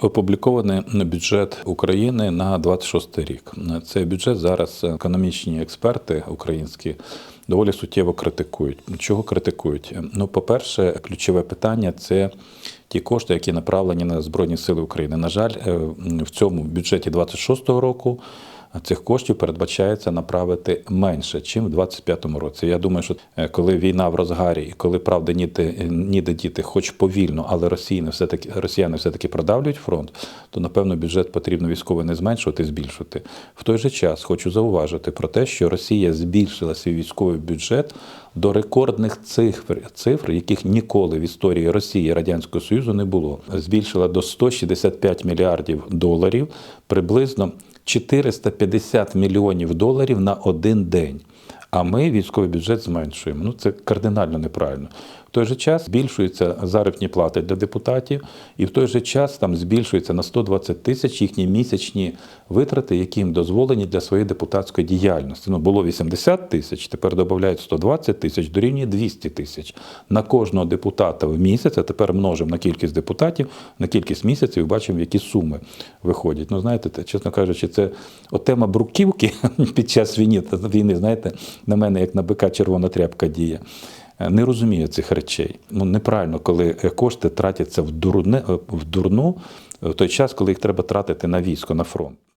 Опублікований бюджет України на 26 рік. Цей бюджет зараз економічні експерти українські доволі суттєво критикують. Чого критикують? Ну, по-перше, ключове питання це ті кошти, які направлені на Збройні Сили України. На жаль, е, в цьому бюджеті 26-го року. Цих коштів передбачається направити менше, ніж в 25-му році. Я думаю, що е, коли війна в розгарі і коли правда ніде, ніде діти, хоч повільно, але росіяни все таки росіяни все таки продавлюють фронт, то напевно бюджет потрібно військовий не зменшувати, збільшувати. В той же час хочу зауважити про те, що Росія збільшила свій військовий бюджет до рекордних цифр, цифр, яких ніколи в історії Росії Радянського Союзу не було. Збільшила до 165 мільярдів доларів приблизно. 450 мільйонів доларів на один день. А ми військовий бюджет зменшуємо. Ну це кардинально неправильно. Той же час збільшуються заробітні плати для депутатів, і в той же час там збільшується на 120 тисяч їхні місячні витрати, які їм дозволені для своєї депутатської діяльності. Ну було 80 тисяч, тепер додають 120 тисяч, дорівнює 200 тисяч на кожного депутата в місяць. А тепер множимо на кількість депутатів, на кількість місяців і бачимо, які суми виходять. Ну знаєте, чесно кажучи, це от тема бруківки під час війни, війни, знаєте, на мене як на бика червона тряпка діє. Не розумію цих речей. Ну неправильно, коли кошти тратяться в дурне в дурну в той час, коли їх треба тратити на військо, на фронт.